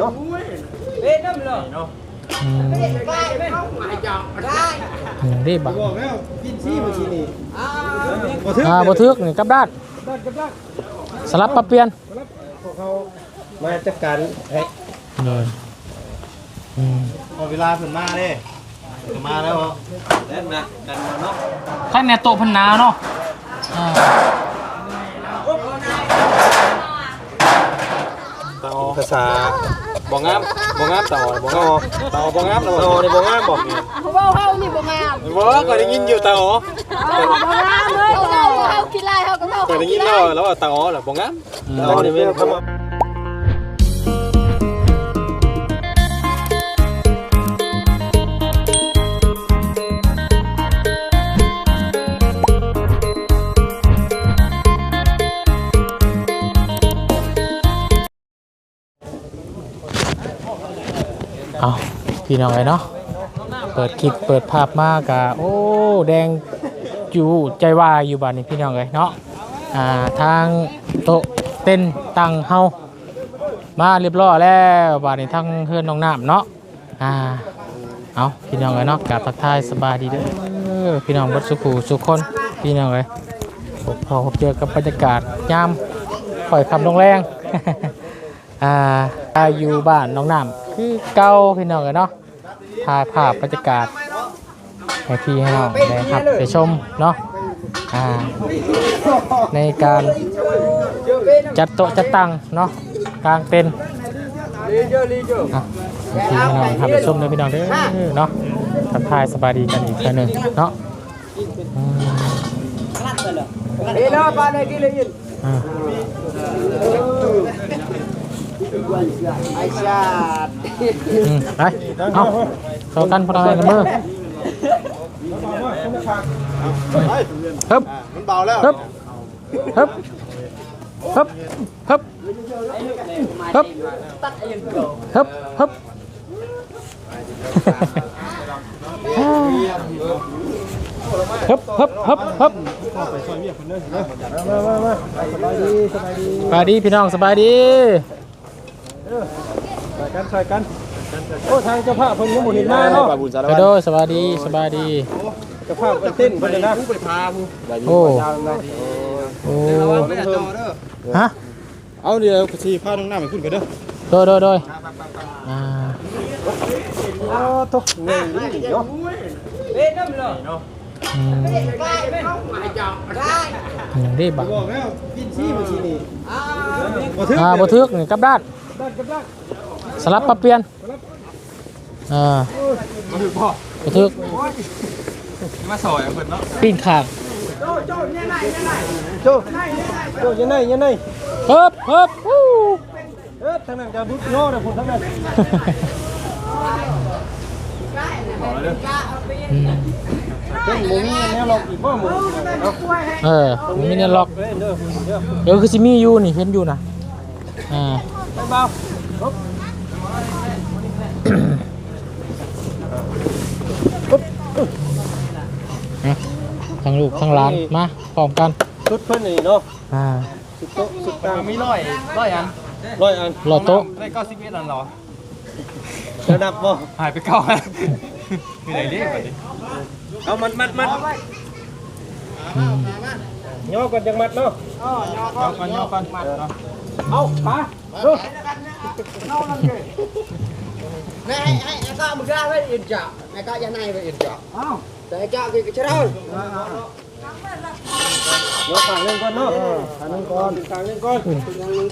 เนาะอืมอืมรีบบ่บอกแล้วกินซี่มาทีนี่อ่าบ่ทึกนี่กลับด้านสลับปรับเปลี่ยนพวกเขามาจัดการให้เลยอืมพอเวลาเพิ่นมาเด้เพิ่นมาแล้วเหรอข้างในโต๊ะพันหนาวเนาะ ภาษาบ่งามบ่งามต่อบ่งามต่อบ่งามต่อนี่บ่งามบ่เขาบอกเขานี่บ่งามบ่ก็ได้ยินอยู่ต่อบ่งามเลยเขาเขาคิดไรเขาก็เขาก็ได้ยินแล้วแล้วว่าต่อแล้วบ่งามต่อนี่แม่น พี่น้องเลยเนาะเปิดคลิปเปิดภาพมากะโอ้แดงอยู่ใจวายอยู่บ้านนี้พี่น้องเลยเนาะอ่าทางโต๊ะเต้นตังเฮามาเรียบร้อยแล้วบ้านนี้ทั้งเฮือนน้องน้ำเนาะอ่าเอาพี่น้องเลยเนาะกราบทักทายสบายดีเด้อพี่น้องเบัดสุขูสุขคนพี่น้องเลยพบพอพบเจอกับบรรยากาศยามปล่อยคำลงแรงอ่าอยู่บ้านน้องน้ำคือเก่าพี่น้องเลยเนาะ ถ่ายภาพบรรยากาศให้พี่ให้น้องได้ครับไปชมเนาะอ่าในการจัดโต๊ะจัดตั้งเนาะกลางเต็นท์อะให้พี่ให้น้องครับไปชมเลยพี่น้องเด้อเนาะทักทายสบายดีกันอีกครั้งหนึ่งเนาะอืม Ila pa na gilin. อ่าติอืมไปเอาเข้ากันพอได้ละเมอฮึบมันเบาแล้วฮึบฮึบฮึบฮึบฮึบฮึบฮึบฮึบฮึบฮึบฮึบมามามาสบายดีสบายดีสบายดีพี่น้องสบายดี ใส่กันใส่กันโอ้ทางเจ้าภาพเพิ่นยังบ่เห็นมาเนาะกระโดดสบายดีสบายดี เจ้าภาพเพิ่นเต้นเพิ่นเลยนะไปพาผู้โอ้โอ้ฮะเอาเดี๋ยวสิพาน้องน้ำให้คุณกันเด้อโดยโดยโดยอ่าอ๋อตกเงี้ยเนาะอืมอืมรีบบ่บอกแล้วกินซี่มาทีนี่บ่ถึงอ่าบ่ทึกนี่กลับด้านด้านกับด้าน สลับปรับเปลี่ยนอ่าบ่ถึงพ่อบ่ทึกมาซอยเพิ่นเนาะปีนข้างโจโจยังไงยังไงเฮิบเฮิบวู้เอ๊ะทางนั้นจะบุกโง่เด้อพุ่นทางนั้นอืมเต้นบ่มีแนวล็อกอีกบ่หมู่เนาะเออมันมีเนี่ยล็อกเด้อเด้อเด้อเดี๋ยวคือสิมีอยู่นี่เห็นอยู่นะอ่า ไปเบานะทั้งลูกทั้งหลานมาพร้อมกันชุดเพิ่นนี่เนาะอ่าสุดโต๊ะสุดกลางมีร้อยร้อยอันร้อยอันรอโต๊ะได้เก้าสิบเอ็ดอันเหรอระดับบ่หายไปเก้าอันมีไหนดิบัดนี้เอามัดมัดมัดอืมย่อก่อนจังมัดเนาะย่อก่อนย่อก่อนเเอาไปดูแม่ให้ให้ไอ้ก็มึงก้าไว้อินจ่าไอ้ก็ยันไงไว้อินจ่าเอาแต่ไอ้ก้าคือกระเช้าเนาะต่างเรื่อก่อนเนาะต่าเรื่ก่อนต่าเรื่ก่อน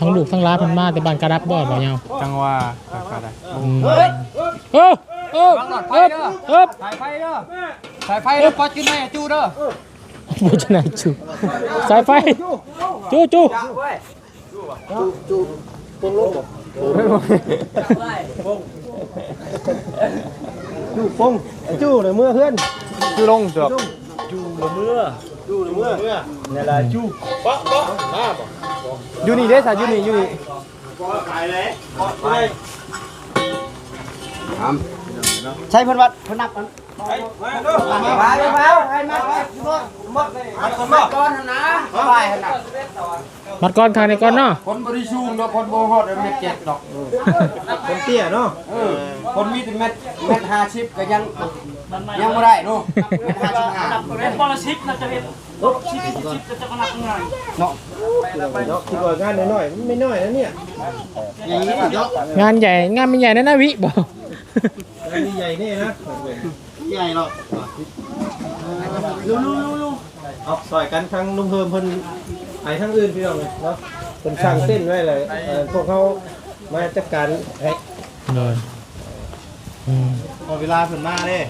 ทั้งลูกทั้งร้านมันมาแต่บ้านกรับบ่บ่เงาจังว่าการะดับเฮ้เฮ้ยเฮ้ยเฮ้เฮ้ยถ่ายไฟเด้อถ่ายไฟเด้อปัดกินไหนจูเด้อปัดกินไหนจูสายไฟจูจู จูฟงไอ้จูเลยเมื่อเพื่อนจูลงเด้อจูเลยเมื่อนี่แหละจูปะปะมาบ่อยู่นี่เด้สายอยู่นี่อยู่นี่ขายเลยขายเนาะ ใช้เพิ่นวัดเพิ่นนับกันมาเด้อมามาไปมาให้มาไปหมดหมดก้อนนะไปหนนะมัดก่อนทางนี้ก่อนเนาะคนบริชูงดอกคนโบฮอดเม็ดเจ็ดดอกคนเตี้ยเนาะคนมีแต่เม็ดเม็ดห้าชิปก็ยังยังไม่ได้เนาะเม็ดห้าชิปห้าเป็นปรชิกนะจะเป็นชิปชิปจะจะกำลังงานเนาะคิดว่างานน้อยๆไม่น้อยนะเนี่ยงานใหญ่งานไม่ใหญ่นะนะวิบอก งานนี้ใหญ่นี่นะใหญ่หรอกเอาซอยกันทั้งลุงเพิ่มเพิ่นไปทั้งอื่นพี่น้องเนาะเพิ่นสั่งเส้นไว้เลยเอ่อพวกเขามาจัดการให้เลยอืมพอเวลาเพิ่นมาเด้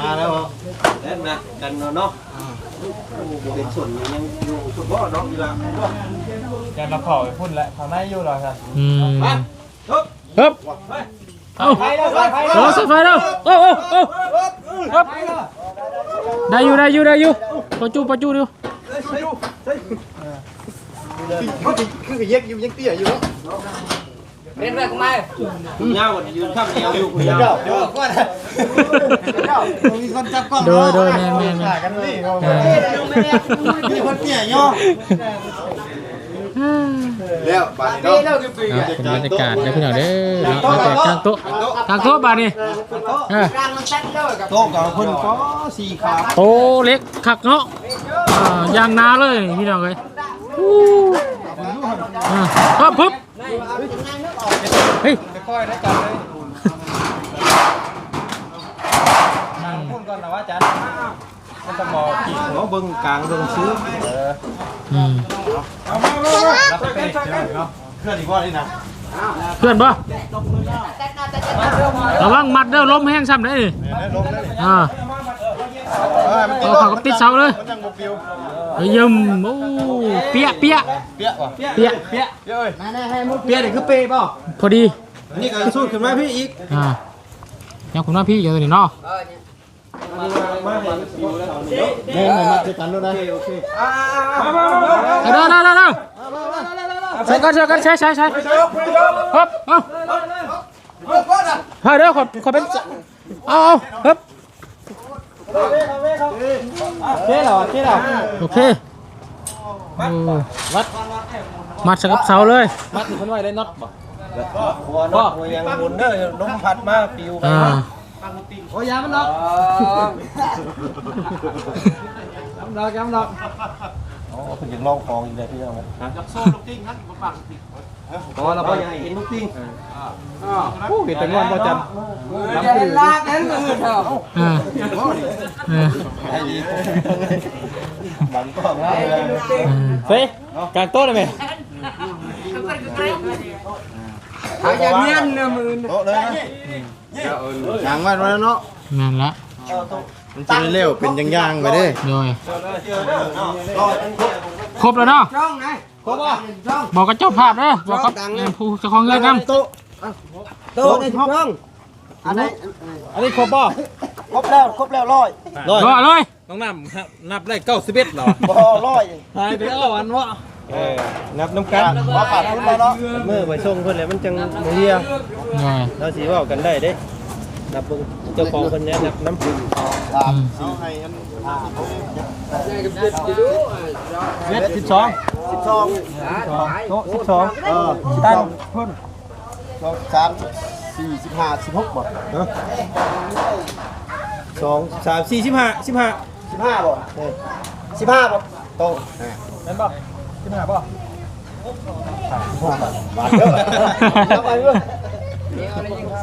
มาแล้วเหรอแล้วนะกันเนาะเป็นส่วนยังอยู่สุดบ่เนาะเวลาแกเราเผาไปพุ่นแล้วเผาได้อยู่หรอครับอืมมาฮึบฮึบเอาโอ้สไฟแล้วโอ้โอ้โอ้ฮึบได้อยู่ได้อยู่ได้อยู่ปะจูปะจูดูคือเย็กอยู่ยังเตี้ยอยู่เนาะเป็นไรกูมาคุณยาวกว่ายืนข้ามยาวอยู่คุณยาวเดี๋ยวก่อ แม่แม่แม่กันนี่อ่ามีคนเตี้ยย่อแล้วบาดนี้เนาะอะเป็นบรรยากาศนะพี่น้องเด้อเนาะเอาแต่กลางโต๊ะกลางโต๊ะบาดนี่เออร่างมันตัดเลยกับโต๊ะกับเพิ่นก็สี่ขาโตเล็กคักเนาะอ่ายางนาเลยพี่น้องเลยอู้อ่าครับปึ๊บเฮ้ยค่อยนะจับเลยพูดก่อนนะว่าจัน มันจะบอกกี่หัวเบิ่งกลางเบิ่งซื้ออืมเอามามามารับไปเนาะเคลื่อนอีกว่านี่นะเพื่อนป่ระวังมัดเด้อล้มแห้งซ้ำได้ดิลงได้อ่าเออมันเอาเขาก็ติดเสาเลยยิ้มโอ้เปียเปียเปี้ยว่ะเปียเปี้ยเปี้ยเอ้ยมาแน่ให้มุดเปี้ยนี่คือเป้เปล่าพอดีนี่ก็สู้ขึ้นมาพี่อีกอ่ายังคุณว่าพี่อยู่ตัวนี้เนาะ เออเนี่ยมาเห็นปิวแล้วนี่มามาด้วยกันด้วยนะโอเคอ่ามามามาเด้อเด้อเด้อเด้อใส่กันใส่กันใช้ใช้ใช้ฮึบเอาเฮ้ยเด้อขอขอเป็นเอาเอาฮึบเจ๊เหรอเจ๊เหรอโอเคโอ้มัดมัดสกับเสาเลยมัดถึงคนไว้ได้น็อตบ่หัวน็อตหัวยังหมุนเด้อลมพัดมาปิวไป อ่าโอ้ยามันล็อกล็อกยำล็อกอ๋อเพิ่นยังลองของอีกเลยพี่น้องฮะโซ่ลูกติ้งนั่นผมปักติดอ๋อเราไปกินลูกติ้งโอ้เห็นแต่งอนบ่จันจะเห็นลากนั้นมือเถอะอ่าอ่าให้ดีบังกล้องเฮ้ยกลางโต๊ะเลยไหมหาอย่างเงี้ยนะมือโต๊ะเลยนะ ยางมันไว้แล้วเนาะนั่นละมันจะเร็วเป็นย่างๆไปเด้โดยครบแล้วเนาะช่องไหนครบป่ะช่องบอกกับเจ้าภาพเด้อบอกกับผู้เจ้าของเงินนำโต๊ะโตในช่องอันไหนอันนี้ครบป่ะครบแล้วครบแล้วร้อยร้อยรอเลยน้องน้ำนับได้เก้าสิบเอ็ดหรอบ่ร้อยหายไปแล้ววันวะ เออนับน้ำกันว่าปาดขึ้นมาเนาะเมื่อไปส่งเพิ่นแล้วมันจังบ่เฮียโดยเราสิเว้ากันได้เด้นับเบิ่งเจ้าของเพิ่นเนี่ยนับน้ำอืมเอาให้อันเม็ดสิบสอง12โต๊ะ12เออตั้งเพิ่น2 3 4 15 16บ่เนาะ2 3 4 15 15 15บ่เออ15บ่โต๊ะนั่นป่ะสิบห้าป่ะบาทเด้ อนับไปเบิ่ง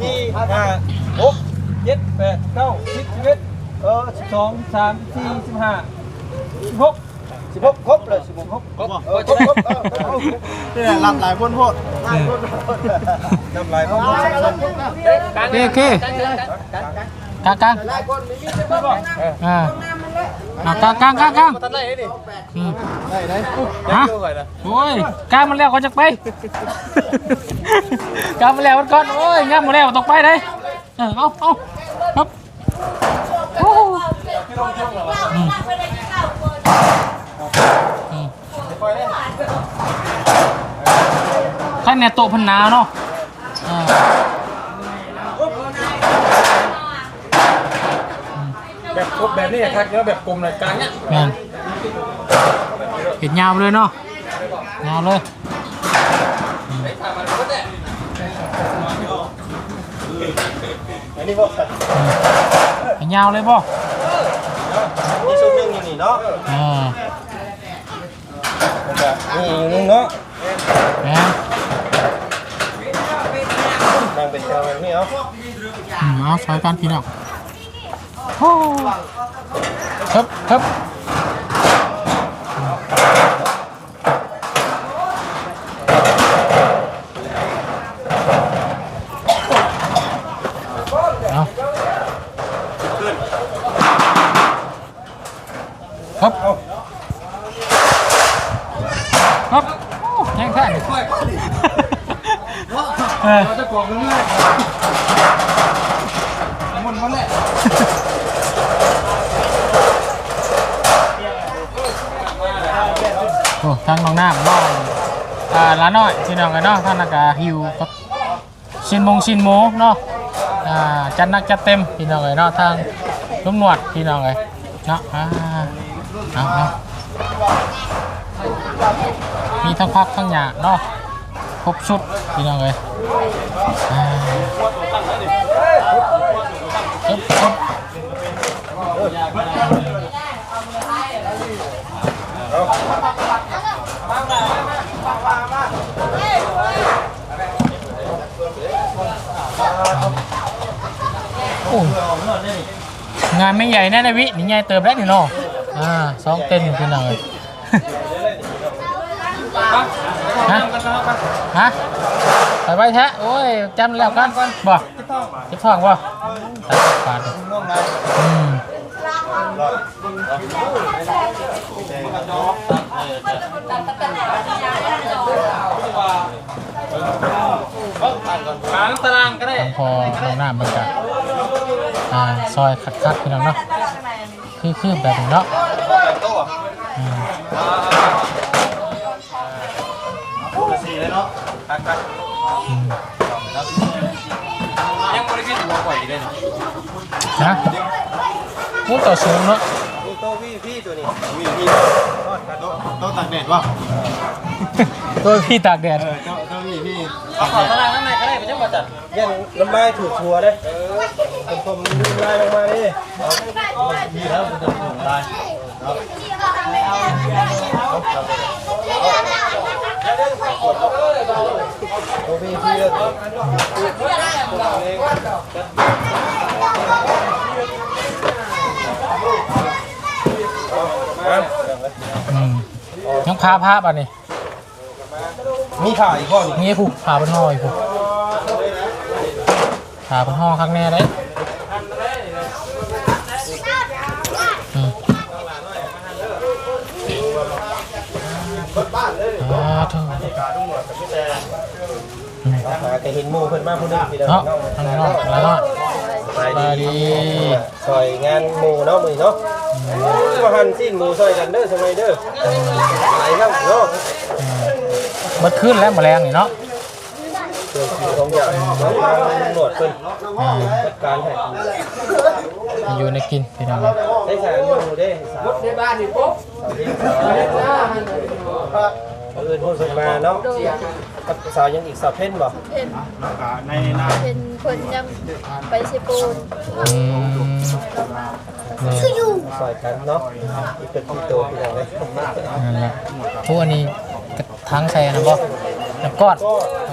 สี่ห้าหกเจ็ดแปดเก้าสิบสิบเอ็ดเออสองสามสี่สิบห้าสิบหกสิบหกครบเลยสิบหกครบครบเออครบครบเออครบนี่แหละรับหลายคนโพดรับหลายคนโพดโอเคโอเค กลางกลางอ่าอ่ากลางกลางกลางกลางตัดไรนี่อืมได้ได้ฮะโอ้ยกลางมันแล้วก็จะไปกลางมันแล้วมันก่อนโอ้ยงามมันแล้วต้องไปเลยเออเอาเอาครับโอ้อืมอืมใครเนี่ยโต๊ะพันหนาวเนาะ บแบบนี้ครับแล้วแบบกลมเลยกลางเนี้ยแม่นเห็ดยาวไปเลยเนาะยาวเลยอืมอันนี้บอกเห็ดยาวเลยป่ะนี่ชุดนึงอยู่นี่เนาะอ่านี่อยู่นึงเนาะแม่นนั่งเป็นแถวแบบนี้เอาอืมเอาใช้กันพี่น้องโอ้ ครับครับเอาครับครับโอ้ยังแค่นี้เออเราจะกรอกเรื่อยๆมันมันแหละ โอ้ ทางน้องน้ำน้องอ่าร้านน้อยที่น้องกันเนาะท่านอากาหิวกับชินมงชินโมเนาะอ่าจัดนักจัดเต็มพี่น้องเลยเนาะทางลุ่มหนวดพี่น้องเลยเนาะอ่าเอาเอามีทั้งพักทั้งหยาเนาะครบชุดพี่น้องเลยอึ๊บปึ๊บ งานไม่ใหญ่แน่นะวินี่ใหญ่เติบแล้วนี่เนาะอ่าสองเต้นพี่น้องเลยฮะฮะไปไว้แท้โอ้ยจำแล้วกันบ่เจ็บท้องบ่ตัดปาดอืมทางตารางก็ได้พอลงน้ำมันจะ อ่าซอยคักๆพี่น้องเนาะคือคือแบบนี้เนาะอืมสี่เลยเนาะตักตักอืมยังบริกิตหัวก่อยเลยเนาะฮะพูดต่อสูงเนาะนี่โต๊ะพี่พี่ตัวนี้พี่พี่โต๊ะโต๊ะโต๊ะตักแดดวะตัวพี่ตากแดดเออโต๊ะโต๊ะพี่พี่เอาขอตารางข้างในก็ได้ไม่ใช่มาจัดยันน้ำลายถูกชัวเลย ผมผมน้ำลายลงมาดิดีแล้วมันจะถูกลายโอ้พี่พี่เลยอืมยังพาพาป่ะนี่มีข่าวอีกข้อนึงมีผูกพาบนห้อยผูกพาบนห้องข้างแน่เลย แต่เห็นหมูเพิ่นมาผู้นึงพี่เด้อเนาะทางนอกแล้วเนาะสบายสบายดีซอยงานหมูเนาะมื้อนี้เนาะมาหั่นสิ้นหมูซอยกันเด้อสมัยเด้อหลายครับเนาะเบิดขึ้นแล้วแมลงนี่เนาะ เครื่องกินของอย่างหนวดเพิ่นอ่าจัดการให้อยู่ในกินพี่น้องได้สารอยู่เด้สาวในบ้านนี่ปุ๊บเอิ้นเพิ่นมาเนาะสาวยังอีกสาวเพ่นบ่เห็นในนาเป็นคนยังไปสิปูนอืมนี่ซอยกันเนาะอีกเป็นที่โตพี่น้องเอ้ยนั่นแหละพวกนี้ทั้งใส่นะบ่น้ำก้อนก็อ๋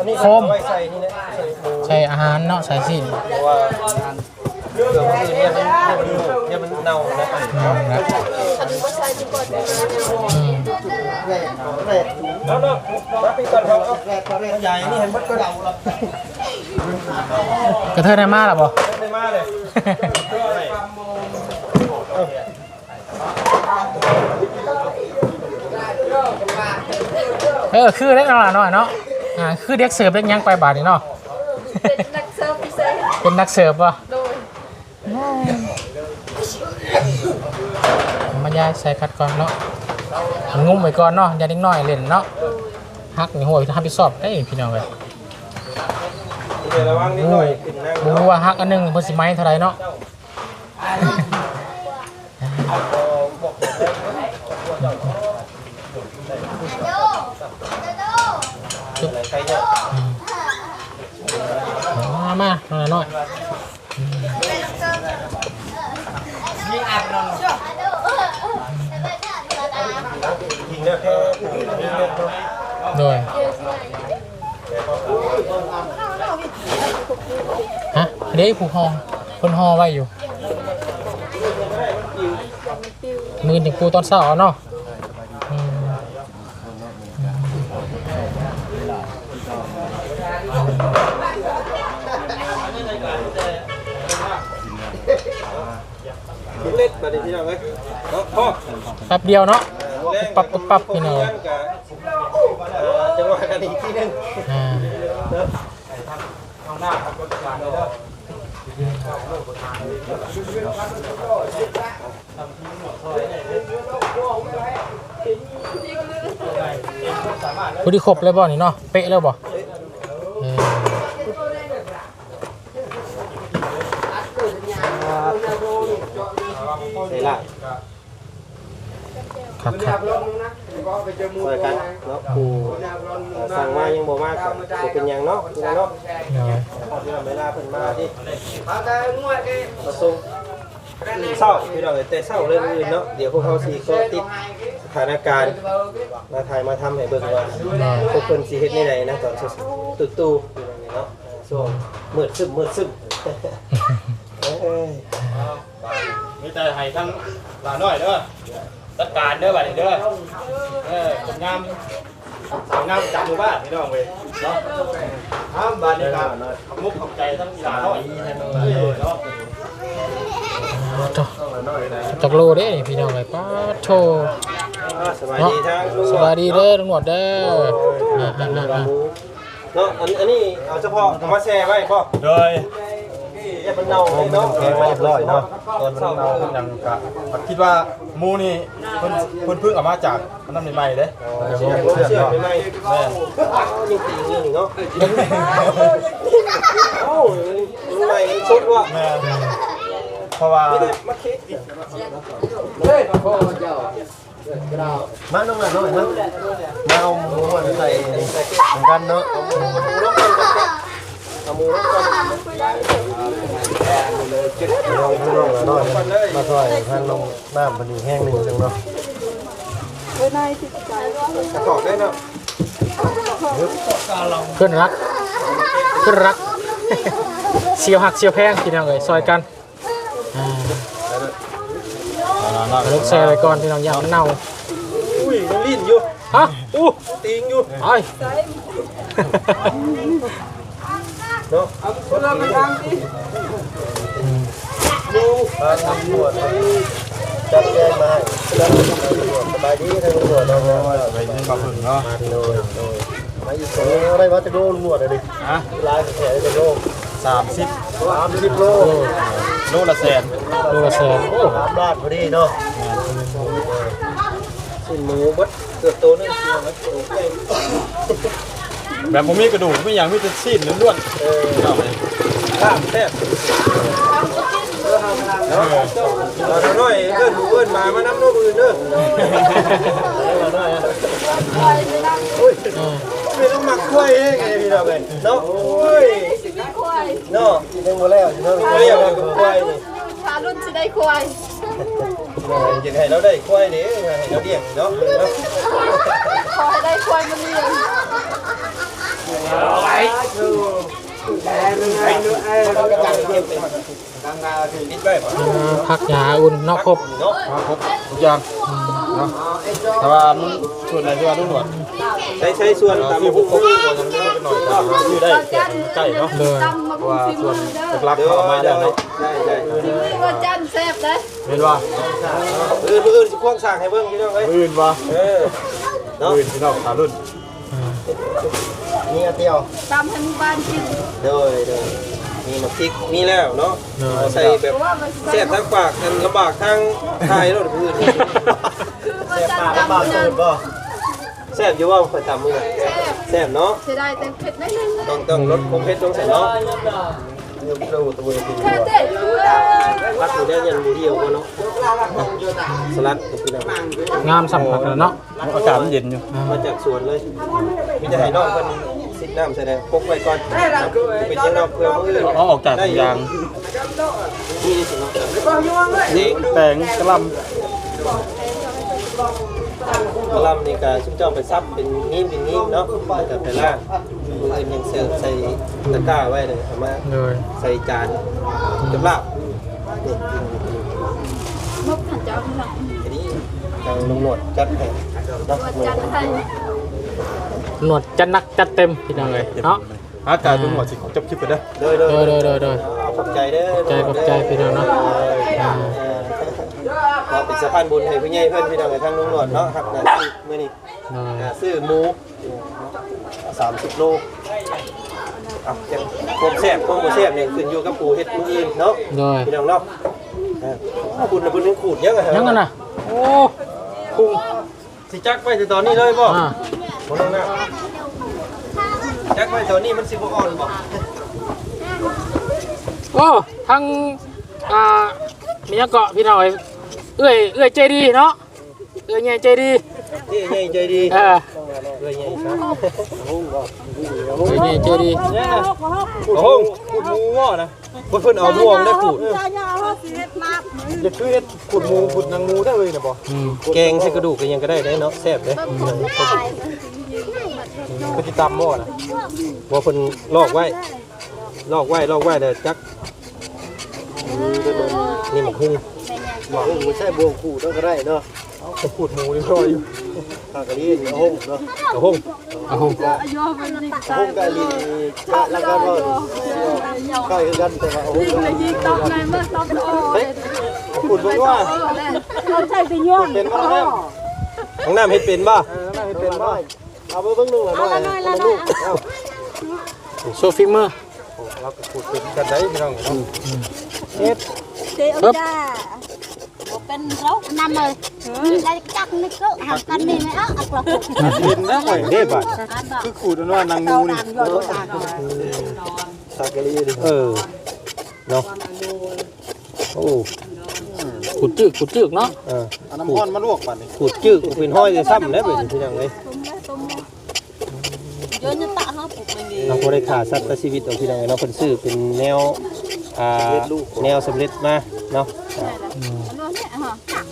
ออันนี้โฟก็มไว้ใส่นี่นะใส่หมูใส่อาหารเนาะใส่สินเพราะว่าเครื่องอื่นเนี่ยมันเนี่ยมันเน่านะอืมนะทำก็ใช้ที่ก่อนอืมเอาเนาะรับไปก่อนครับเอาใหญ่นี่เห็นมันก็เดาแล้วกระเทยได้มาหรอบ่ไม่มาเลยเออคือได้หน่อยหน่อยเนาะ อ่าคือเด็กเสิร์ฟเด็กยังไปบาทนี่เนาะเป็นนักเซิร์ฟพิเศษเป็นนักเสิร์ฟป่ะโดยมายายใส่คัดก่อนเนาะมันงุ้มไว้ก่อนเนาะอย่าเด็กน้อยเล่นเนาะฮักนี่โหยถ้าไปสอบได้พี่น้องเลยเดี๋ยวระวังนิดหน่อยขึ้นนั่งบ่รู้ว่าฮักอันหนึงเพิ่นสิไม้เท่าไหร่เนาะ มามาหน่อยหน่อยโดยฮะเดี๋ยวผู้ฮอคนฮอไว้อยู่ มือถึงกูตอนเช้าเนาะอืม เล็ดมาดิพี่น้องเอ้ยเนาะพ่อแป๊บเดียวเนาะปั๊บปั๊บปั๊บพี่น้องจังหวะกันอีกทีนึงอ่าข้างหน้าครับรถกลางเลยเด้อ อดีครบเลยบ่นี่เนาะเป๊ะแล้วบ่เออใส่ละครับครับซอยกันเนาะกูสั่งมายังบ่มากก็บ่เป็นหยังเนาะพี่น้องเนาะเดี๋ยวเดี๋ยวเวลาเพิ่นมาที่มาส่ง เศร้าพี่น้องเอ้ยแต่เศร้าเรื่องอื่นเนาะเดี๋ยวพวกเขาสิก็ติดสถานการณ์มาถ่ายมาทำให้เบิ่งว่าพวกเพิ่นสิเฮ็ดในใดนะตอนตุ๊ตู่ๆเนาะช่วงมืดซึมมืดซึมเอ้ย มีแต่ให้ทั้งหลานน้อยเด้อจัดการเด้อบัดนี้เด้อ เออคนงามคนงามจับหมู่บ้านพี่น้องเว้ยเนาะห้ามบ้านนี้ครับมุกขอบใจทั้งหลานน้อยเนาะ จ้ะจักโลเด้นี่พี่น้องไอ้ป้าดโชอ่าสบายเนาะดีทั้งลุงสวัสดีเด้อตำรวจเด้ออ่าอ่าอ่าอ่าเนาะอันอันนี้เอาเฉพาะเอามาแช่ไว้พ่อโดยเอ๊ะมันเน่าเลยเนาะแกงมาเรียบร้อยเนาะตอนมันเนายังกะคิดว่าหมูนี่เพิ่นเพิ่นเพิ่งออกมาจากน้ำใหม่ๆเด้เชื่อผมเชื่อไม่ไม่แม่ยังตีเรื่องอีกเนาะโอ้ยมันใหม่มันสุดว่ะแม่ เพราะว่าไม่ได้มาคิดดิมาลงหน่อยหน่อยมาเอาหมูมาใส่เหมือนกันเนาะเอามือมาดูแล้วกันเอามือแล้วกันลงลงหน่อยมาซอยทางลงน้ำพอดีแห้งหนึ่งจังเนาะกระสอบได้เนาะเพื่อนรักเพื่อนรักเสียวหักเสียวแพงพี่น้องเอ้ยซอยกันอ่า ลูกแซ่ไว้ก่อนพี่น้องอย่ามันเน่าอุ้ยมันลิ้นอยู่ฮะอู้ตีงอยู่ไอ้ยเนาะมาทำตรวจจัดแจงมาให้แล้วตำรวจสบายดีทางตำรวจเราเนี่ยไปนี่มาพึ่งเนาะโดยโดยมาอีกสองอะไรวะจะโดนตำรวจเลยดิฮะลายแผลจะโดนสามสิบสามสิบโล โลละแสนลูกละแสนโอ้สามบาทพอดีเนาะสิ้นหมูบดเกือบโตนึงเสียมันโตใหญ่แบบผมมีกระดูกไม่อย่างมีแต่ซีนล้วนๆเออเอาไปข้ามแทบเนาะเราหน่อยเอิ้นเอิ้นมามาน้ำนมอื่นเด้อไม่ต้องหมักกล้วยเองไงพี่น้องเอ้ยเนาะโอ้ย เนาะยังมาแล้วอยู่เนาะเรียกว่าควายนี่พารุ่นสิได้ควายยังให้เราได้ควายนี่ให้เราเลี้ยงเนาะขอให้ได้ควายมันเลี้ยงนิดไว้บ่อ่าพักยาอุ่นเนอกครบเนาะมาครบทุกอย่าง เนาะแต่ว่ามันส่วนไหนที่ว่าต้องหนวดใช้ใช้ส่วนตามที่พบุวกกผมก็ยังไม่เป็นหน่อยแต่ว่าอยู่ได้แค่ใกล้เนาะเลยตำมาบุว่าฟิส่วนมือเด้อหลักๆเขาเอามาแล้วเนาะใช่ใช่ว่าจันแซ่บเด้อเห็นว่าเออมื้ออื่นสิพวกสร้างให้เบิ่งพี่น้องเอ้ยอื่นว่าเออเนาะอื่นพี่น้องตารุ่นนี่เตียวตำให้หมู่บ้านกินโดยโดย มีน้ำพริกมีแล้วเนาะเอาใส่แบบเพราะว่ามันแซ่บทั้งปากกันลำบากทั้งทายแล้วพื้นคือว่าจันปากตำเปินั่ดนบ่แซ่บอยู่ว่าค่อยตำมื้อแซ่บแซ่บเนาะเสียดายแต่เผ็ดไม่นึงต้องต้องลดคงเผ็ดลงใส่เนาะเดี๋ยวเราตัวกินแค่เด็ดอยู่เลยรัดอยู่ได้ยันบุเดียวเนาะสลัดกับพี่น้องงามสัมผัสแล้วเนาะอากาศมันเย็นอยู่มาจากสวนเลยมีแต่ให้น้องเพิ่น ซิดน้ำใส่ได้พกไว้ก่อนเป็นยังนอกเพื่อมืออื่นเอาออกจากถุงยางนี่สิเนาะนี่แตงกระลกระลำนี่ก็ชุบเจ้าไปซับเป็นงี้เป็นงี้เนาะแล้วก็ไปล่างมืออื่นยังเสิร์ฟใส่ตะกร้าไว้เลยเอามาเลยใส่จานกับลาบนี่มุกหันเจ้าพี่น้องอันนี้ทางลุงหนวดจัดให้เนาะตัวจันให้หนวดจัดหนักจัดเต็มพี่น้องเลยเนาะำอากาศเป็นหมดสิจบคลิปไปเด้อเด้อเด้โดอยโดยโดยโดยขอบใจเด้อใจขอบใจพี่น้องเนาะอ่าเราเป็นสะพานบุญให้พี่ใหญ่เพื่อนพี่น้องในทางลุงหนวดเนาะครับนะที่มื้อนี้โดยอ่าซื้อหมูสามสิบโลอะเจ็บความแซ่บความบ่แซ่บเนี่ยขึ้นอยู่กับปูเฮ็ดมื้ออื่นเนาะโดยพี่น้องเนาะอ่าบุญน่ะบุญนึงขูดยังไงยังกันนะโอ้คุ้ง สิจักไว้แต่ตอนนี้เลยบ่อ่าบ่น้องนะจักไว้ตอนนี้มันสิบ่อ่อนบ่โอ้ทั้งอ่ามียังเกาะพี่น้องเอ้ยเอ้ยเอ้ยใจดีเนาะเอ้ยใหญ่ใจดีนี่ใหญ่ใจดีเออเลยใหญ่ครับเอ้ยใหญ่ใจดี เนี่ยนะโอ้โหขูดหมูว่นะ เพิ่นเอาม่วงได้ขูดจะคือเฮ็ดขุดหมูขุดนางงูได้เลยนะบ่อืมแกงใส่กระดูกก็ยังก็ได้ได้เนาะแซ่บเด้ก็ติดตามบ่นะบ่เพิ่นลอกไว้ลอกไว้ลอกไว้เด้อจักนี่มันคุ้งบอกว่าไม่ใช่บวงขู่ต้องก็ได้เนาะ ขุดหมูนี่รออยู่ทางกะลีนี่ห้องเนาะกระห้งเอาหงห้องกะลีจะแล้วก็ว่าใกล้กันแต่ว่าห้องกะลียิงตบในเมื่อตบโอ้ยขุดเบิ่งว่าเราใช้ไปย้อนเป็นบ่ครับของน้ำเฮ็ดเป็นบ่เออน่าจะเป็นบ้าเอาไปเบิ่งนึงหน่อยหน่อยละลูกโซฟิเมอร์เราก็ขุดเป็นกันได้พี่น้องเนาะเจ๊เอาจ้า เป็นเรานำเลยได้จักนี่ก็หักกันนี่ไหมอะอักหลอกเป็นนะข่อยเด้บัดคือขุดว่านางงูนี่ทางกะลีดิเออเนาะโอ้ขุดจึกขุดจึกเนาะเออเอาน้ำร้อนมาลวกปั่นนี่ขูดจึกเป็นห้อยจะซ้ำแล้วเป็นพี่น้องเอ้ยเยอะจะตะเขาปลุกเลยนี่เราบ่ได้ขาดสัตว์ชีวิตของพี่น้องเอ้ยเนาะเพิ่นซื้อเป็นแนวอ่าแนวสำเร็จมาเนาะอันนี้ฮะจั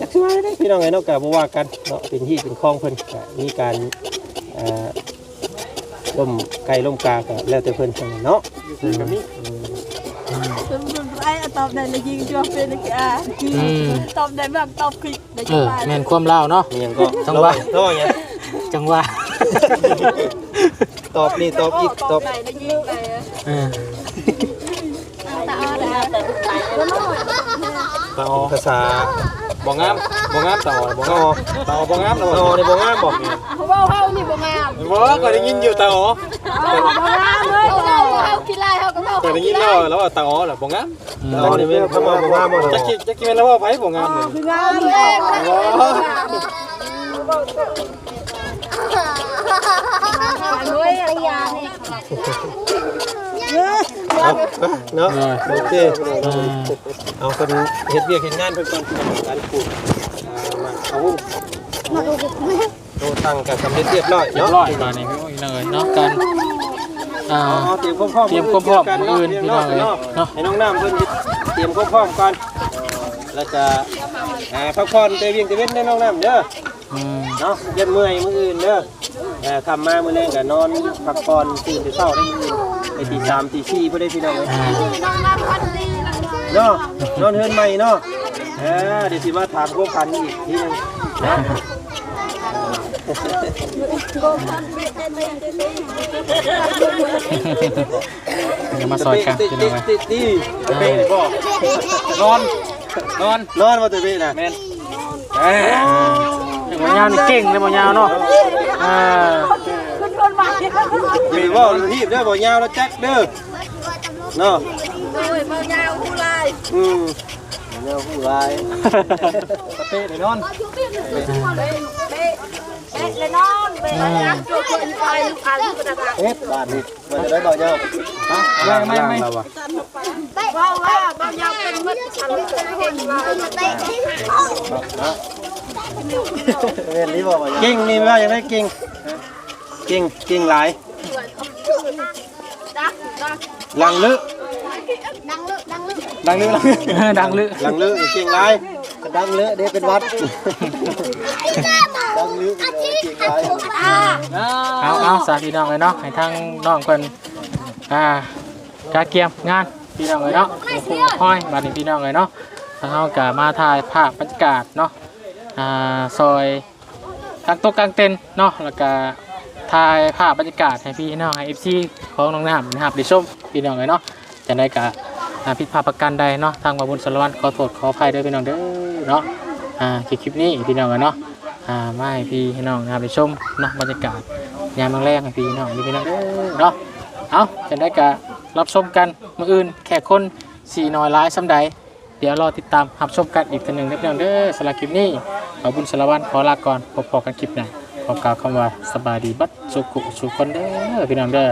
กสวยได้พี่น้องไงเนาะกะบ่ว่ากันเนาะเป็นที่เป็นคลองเพิ่นก็มีการเอ่อล่มไก่ล่มกาก็แล้วแต่เพิ่นเนาะกับนี้เป็นไรตอบได้เลยยิงจ้วงเป็นนะแกตอบได้บ้างตอบคลิกได้เอจังอหวะแม่นความเล่าวเนาะ มีหยังก็จังหวะเนาะหยังจังหวะตอบนี่ตอบอีกตอบได้ได้ยิงได้เออตาได้แต่ตายแล้วเนาะตอภาษา บ่งามบ่งามต่อบ่ตงาอมต่อบ่งามตอในบ่งามบ่เขาว่าเฮานี่บ่งามบ่ก็ได้ยินอยู่ตาอ๋อบ่งามเลยเฮาเฮาขี้ลายเฮาก็เฮาก็ได้ยินแล้วแล้วว่าตาอ๋อล่ะบ่งามตอนี่แม่นคำว่าบ่งามบ่จะคิดจะคิดแล้วว่าไผบ่งามเลยงามเลยรวยอะไรอย่างนี้ เอาเนาะโอเคอ่าเอาเพิ่นเฮ็ดเวียกเฮ็ดงานเพิ่นก่อนการปลูกอ่ามาเอาหุ้มโตตั้งก็สำเร็จเรียบร้อยเรียบเนาะร้อยมานี่พี่น้องเอ้ยเนาะกันอ่าอ๋อเตรียมความพร้อมเตรียมความพร้อมมื้ออื่นพี่น้องเอ้ยเนาะให้น้องน้ำเพิ่นเตรียมความพร้อมก่อนแล้วจะอ่าพักผ่อนเตเวียงเตเว้นได้น้องน้ำเด้ออืมเนาะเย็นเมื่อยมื้ออื่นเด้อเอ่อคำมามื้อแรงก็นอนพักผ่อนตื่นแต่เช้าได้มื้ออื่น ไปตีสามตีสี่เพื่อได้พี่น้องเอ้ยอ่าน้องน้ำพันดีเนาะนอนเฮือนใหม่เนาะเออเดี๋ยวสิมาถามความพันอีกทีหนึงนะเดี๋ยวมาซอยกันติดพี่น้ติองดเอ้ยติดติดติดบ่นอนนอนนอนมาตัวนี้นะแม่นเอ้ยบ่ยาวนี่เก่งเลยบ่ยาวเนาะอ่าคุณคนให ม่อย่าไปเว่ารีบเด้อบ่ยาวแล้วแจ็คเด้อเนาะโอ้ยเบายาวผู้ลายอืมเดี๋ยวผู้ร้ายเตะเลยนอนเบ๊ะเบ๊ะเลยนอนเบ๊ะนะตัวคนไปลูกค้าลูกกระดาษเอ๊ะบ้านนี้มันจะได้บ่อยเนาะไม่ไม่ไม่ว่าว่าเบายาวเป็นมัดอันนี้เป็นคนลายเรียนนี้บ่บ่อยเก่งนี่ว่าอย่างไรเก่ง เก่งเก่งหลายลังลึกดังลึกดังลึกดังนึงดังเออดังลือลังลึกเก่งไรดังเลอะเด้เป็นวัดดังเลอะเป็นจริงไรเอาเอาสาพี่น้องเลยเนาะให้ทางน้องเพิ่นอ่ากาเกียมงานพี่น้องเลยเนาะห้อยบัดนี้พี่น้องเลยเนาะทางเฮาก็มาถ่ายภาพบรรยากาศเนาะอ่าซอยกลางโต๊ะกลางเต็นท์เนาะแล้วก็ ถ่ายภาพบรรยากาศให้พี่น้องให้ FC ของน้องน้ำนะครับได้ชมพี่น้องเลยเนาะจะได้ก็อ่าผิดพลาดประการใดเนาะทางบาบุญสารวัตรขอโทษขออภัยด้วยพี่น้องเด้อเนาะอ่าคลิปนี้พี่น้องเลยเนาะอ่าไมาให้พี่ให้น้องนะครับไปชมเนาะบรรยากาศยามแรงๆให้พี่น้องนี่พี่น้องเด้อเนาะเอาจะได้กะรับชมกันมื้ออื่นแขกคนสี่น้อยร้ายซ้ำใดเดี๋ยวรอติดตามรับชมกันอีกทีหนึ่งนะพี่น้องเด้อสำหรับคลิปนี้ขอบุญสารวัตรขอลาก่อนพบกันคลิปหน้า ขอกล่าวคำว่าสบายดีบัดสุขุสุขคนเด้อพี่น้องเด้อ